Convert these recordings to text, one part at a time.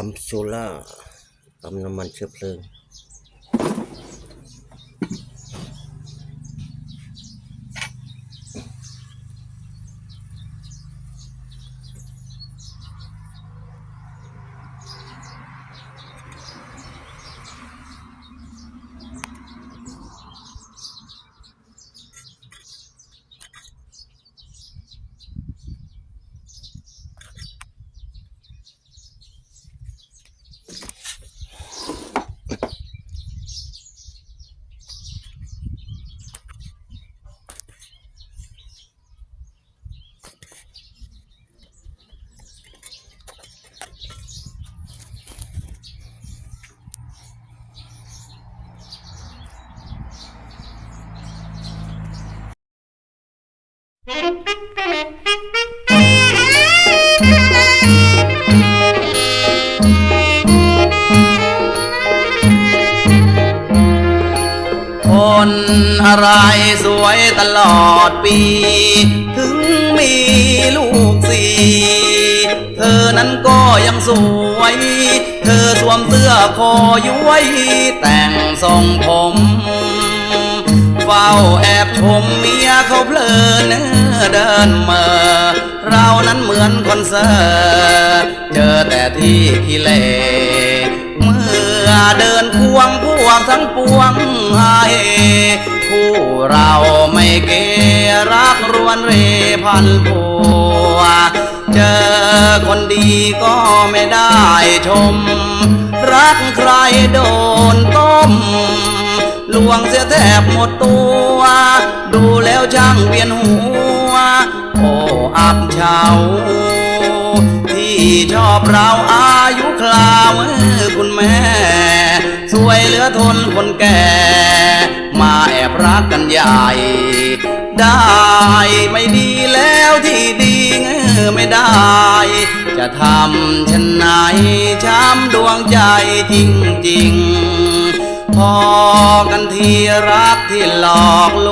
ปั๊มโซล่าปั๊มน้ำมันเชื้อเพลิง อดปี ถึงมีลูกสี่เธอนั้นก็ยังสวย เธอสวมเสื้อคอย้วย แต่งทรงผมเฝ้าแอบชมเมียเขาเพลินเดินเมาเรานั้นเหมือนคนเซอร์เจอแต่ที่ขี้เล่ เดินควงพวกทั้งปวงหาเฮคู่เราไม่เกรักรวนเรพันผัวเจอคนดีก็ไม่ได้ชม รักใครโดนต้มลวงเสียแทบหมดตัว ดูแล้วช่างเวียนหัว โอ้อับเฉา ชอบเราอายุคลามือคุณแม่ สวยเหลือทนคนแก่ มาแอบรักกันใหญ่ ได้ไม่ดีแล้วที่ดีเงอไม่ได้ จะทำฉันไหนช้ำดวงใจจริงๆพอกันทีรักที่หลอกล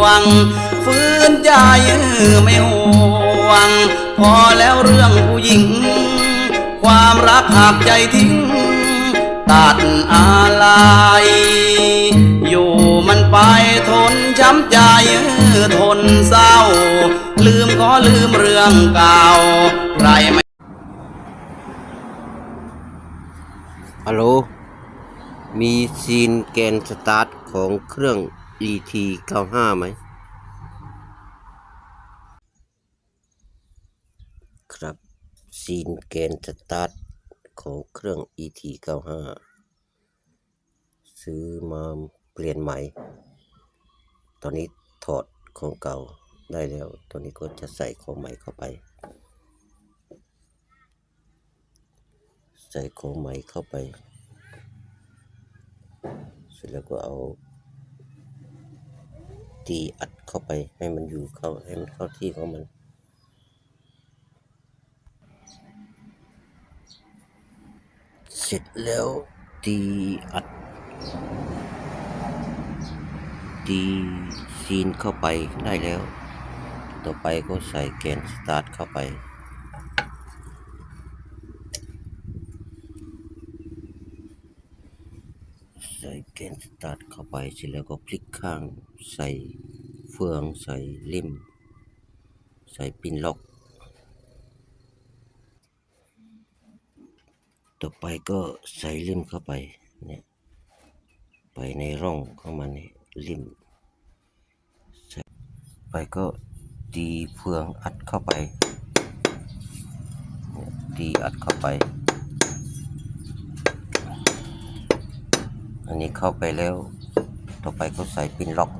วง ฟื้นใจไม่ห่วง พอแล้วเรื่องผู้หญิง ความรักหากใจทิ้ง ตัดอะไรอยู่มันไปทนช้ำใจทนเศร้า ลืมก็ลืมเรื่องเก่าใครไม่ฮัลโหลมีซีนแกนสตาร์ทของเครื่อง ET 95 ไหม ครับ ซีนแกนสตาร์ทของเครื่อง ET 95 ซื้อมาเปลี่ยนใหม่ ตอนนี้ถอดของเก่าได้แล้ว ตอนนี้ก็จะใส่ของใหม่เข้าไป ใส่ของใหม่เข้าไป เสร็จแล้วก็เอาตีอัดเข้าไปให้มันอยู่เข้าให้มันเข้าที่ของมัน เสร็จแล้วตีอัด ตีซีนเข้าไปได้แล้ว ต่อไปก็ใส่แกนสตาร์ทเข้าไปใส่แกนสตาร์ทเข้าไปเสร็จแล้วก็พลิกข้างใส่เฟืองใส่ลิ่มใส่ปินล็อก ต่อไปก็ใส่ลิ่มเข้าไปเนี่ยไปในร่องของมันนี่ลิ่มใส่ไปก็ตีเฟืองอัดเข้าไปตีอัดเข้าไป อันนี้เข้าไปแล้ว ต่อไปก็ใส่ปินล็อก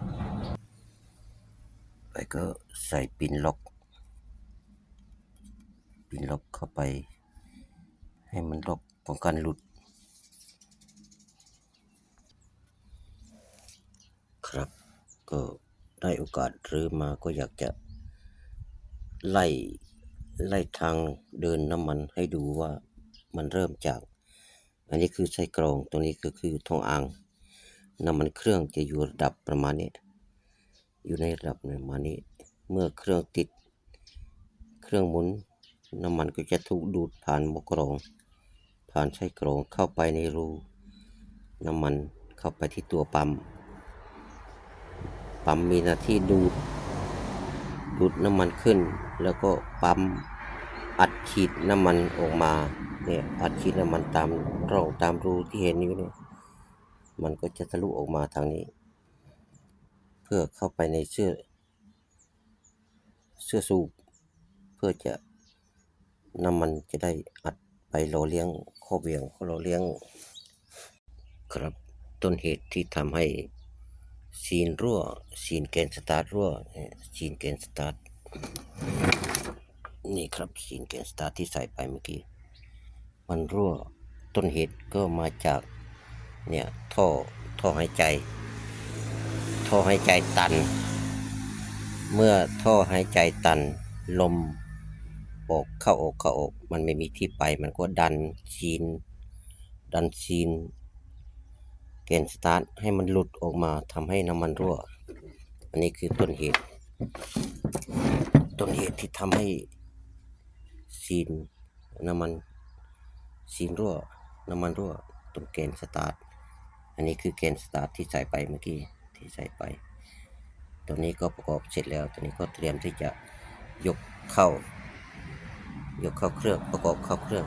ไปก็ใส่ปินล็อก ปินล็อกเข้าไป ให้มันล็อก ป้องกันหลุด ครับก็ได้โอกาสรือมาก็อยากจะไล่ไล่ทางเดินน้ำมันให้ดูว่ามันเริ่มจาก อันนี้คือไส้กรองตรงนี้ก็คือทองอ่างน้ำมันเครื่องจะอยู่ระดับประมาณนี้ อยู่ในระดับประมาณนี้ เมื่อเครื่องติด เครื่องหมุนน้ำมันก็จะถูกดูดผ่านหม้อกรอง ผ่านไส้กรองเข้าไปในรู น้ำมันเข้าไปที่ตัวปั๊ม ปั๊มมีหน้าที่ดูด ดูดน้ำมันขึ้น แล้วก็ปั๊มอัดฉีดน้ำมันออกมาเนี่ยอัดฉีดน้ำมันตามร่องตามรูที่เห็นอยู่เนี่ยมันก็จะทะลุออกมาทางนี้ เพื่อเข้าไปในเสื้อ เสื้อสูบ เพื่อจะน้ำมันจะได้อัดไปหล่อเลี้ยง ข้อเบี่ยงหล่อเลี้ยง ครับต้นเหตุที่ทำให้ซีนรั่วซีนแกนสตาร์ทรั่วเนี่ยซีนแกนสตาร์ทนี่ครับซีนแกนสตาร์ทที่ใส่ไปเมื่อกี้มันรั่วต้นเหตุก็มาจากเนี่ยท่อท่อหายใจ ท่อหายใจตัน เมื่อท่อหายใจตัน ลมออกเข้าออกเข้าออก มันไม่มีที่ไปมันก็ดันซีน ดันซีนเกณฑ์สตาร์ทให้มันหลุดออกมาทำให้น้ำมันรั่ว อันนี้คือต้นเหตุ ต้นเหตุที่ทำให้ซีนน้ำมันซีนรั่ว น้ำมันรั่วตรงเกณฑ์สตาร์ทอันนี้คือเกณฑ์สตาร์ทที่ใส่ไปเมื่อกี้ที่ใส่ไป ตัวนี้ก็ประกอบเสร็จแล้ว ตัวนี้ก็เตรียมที่จะยกเข้า ยกเข้าเครื่องประกอบเข้าเครื่อง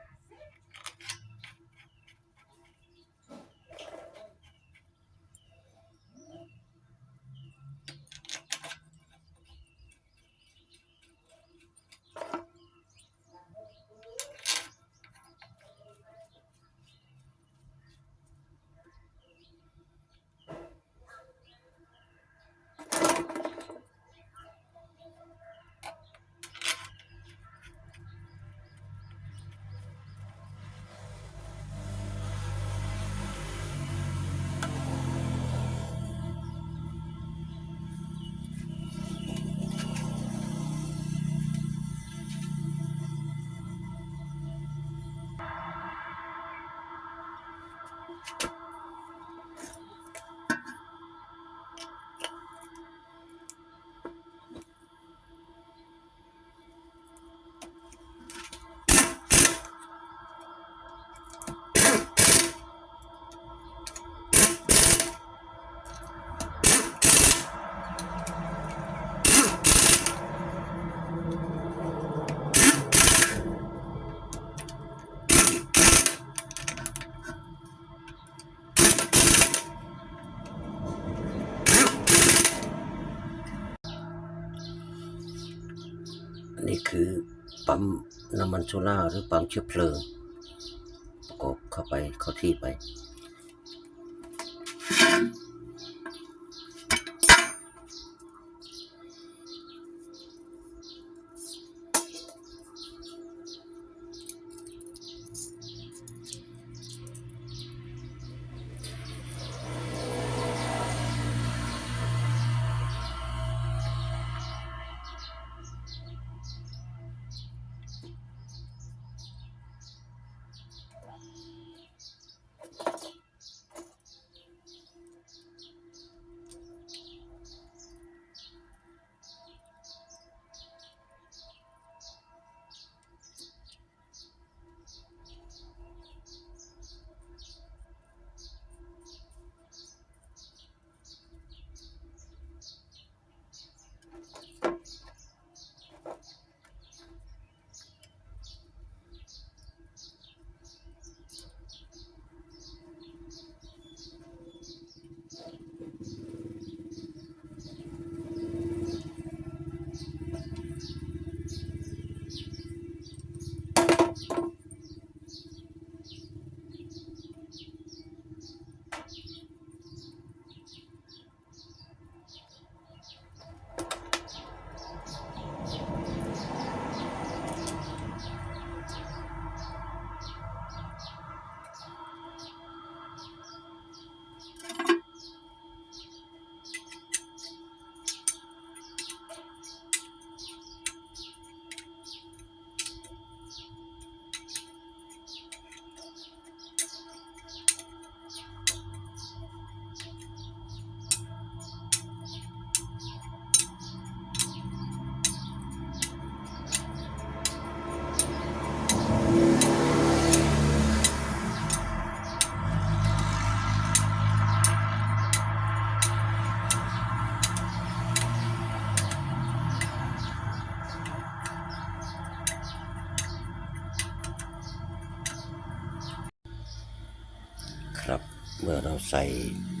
มันโซล่าหรือปั๊มเชื้อเพลิงประกอบเข้าไปเข้าที่ไป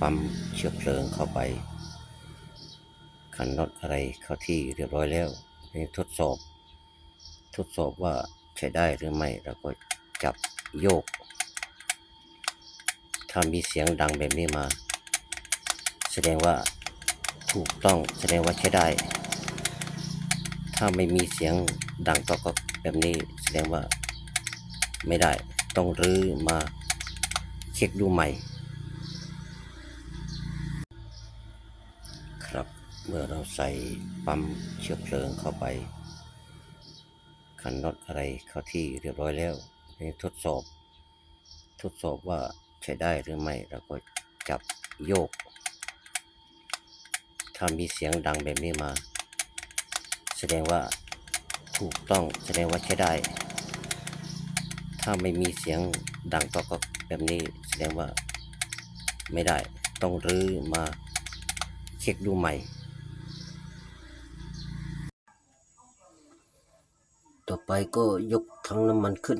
ปั๊มเชือกเพลิงเข้าไป ขันรถอะไรเข้าที่เรียบร้อยแล้วนี่ทดสอบ ทดสอบว่าใช้ได้หรือไม่เราก็จับโยก ถ้ามีเสียงดังแบบนี้มา แสดงว่าถูกต้องแสดงว่าใช้ได้ ถ้าไม่มีเสียงดังก็ก็แบบนี้แสดงว่าไม่ได้ต้องรื้อมาเช็คดูใหม่ เมื่อเราใส่ปั๊มเชื้อเพลิงเข้าไปคันน็อตอะไรเข้าที่เรียบร้อยแล้วให้ทดสอบ ทดสอบว่าใช้ได้หรือไม่เราก็จับโยก ถ้ามีเสียงดังแบบนี้มา แสดงว่าถูกต้องแสดงว่าใช้ได้ ถ้าไม่มีเสียงดังก็ก็แบบนี้แสดงว่าไม่ได้ต้องรื้อมาเช็คดูใหม่ ต่อไปก็ยกถังน้ำมันขึ้น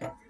much.